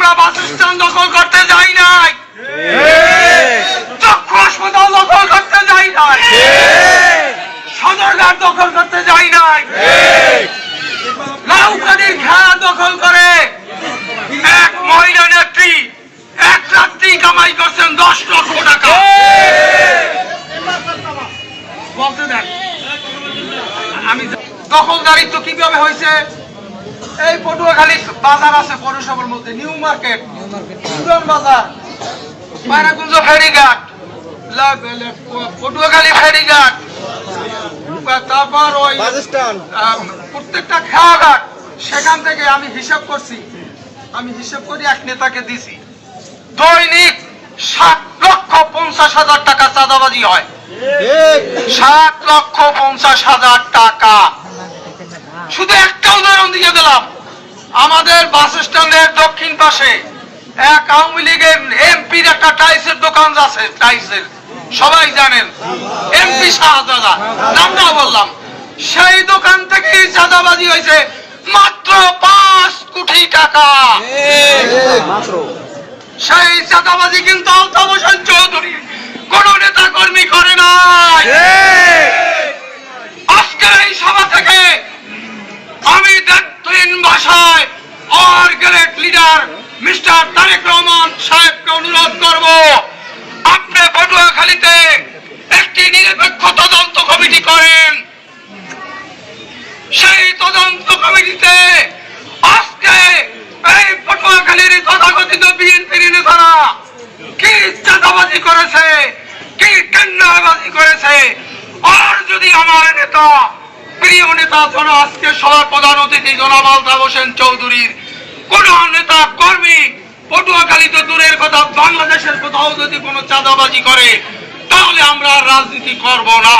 আমরা bus stand দখল করতে যাই নাই। চক্ষু হাসপাতাল দখল করতে যাই নাই। সদরঘাট দখল করতে যাই নাই। লাউকানির খেলা দখল করে এক মহিলা নেত্রী এক রাত্রি কামাই করছেন দশ লক্ষ টাকা। বলতে দেন। আমি দখলদারিত্ব কীভাবে হয়েছে? এই পটুয়াখালী বাজার আছে পৌরসভার মধ্যে নিউ মার্কেট। পুরান বাজার। পায়রাকুঞ্জ ফেরিঘাট। পটুয়াখালী ফেরিঘাট। তারপর ওই প্রত্যেকটা খেয়াঘাট। সেখান থেকে আমি হিসাব করছি। আমি হিসাব করি এক নেতাকে দিছি। দৈনিক সাত লক্ষ পঞ্চাশ হাজার টাকা চাঁদাবাজি হয়। সাত লক্ষ পঞ্চাশ হাজার টাকা। শুধু উদাহরণ দিয়ে দিলাম। আমাদের বাস স্ট্যান্ডের দক্ষিণ পাশে এক আওয়ামী লীগের এমপির একটা টাইসের দোকান আছে টাইসের। সবাই জানেন এমপি শাহজাদা নামটা বললাম। সেই দোকান থেকে চাঁদাবাজি হয়েছে মাত্র পাঁচ কোটি টাকা। সেই চাঁদাবাজি কিন্তু হোসেন চৌধুরী কোন নেতা কর্মী করে নাই আজকের এই সভা থেকে আমি ভাষায় আর great leader mister Tarique Rahman সাহেবকে অনুরোধ করব, আপনি পটুয়াখালীতে একটি নিরপেক্ষ তদন্ত কমিটি করেন। সেই তদন্ত কমিটিতে আজকে এই পটুয়াখালীর তথাকথিত বিএনপির নেতারা কি চাঁদাবাজি করেছে, কি টেন্ডারবাজি করেছে, আর যদি আমার নেতা প্রিয় নেতা, কোন আজকে সভার প্রধান অতিথি জনাব আলতাফ হোসেন চৌধুরীর, কোন নেতা কর্মী পটুয়াখালী তো দূরের কথা, বাংলাদেশের কোথাও যদি কোনো চাঁদাবাজি করে, তাহলে আমরা রাজনীতি করব না।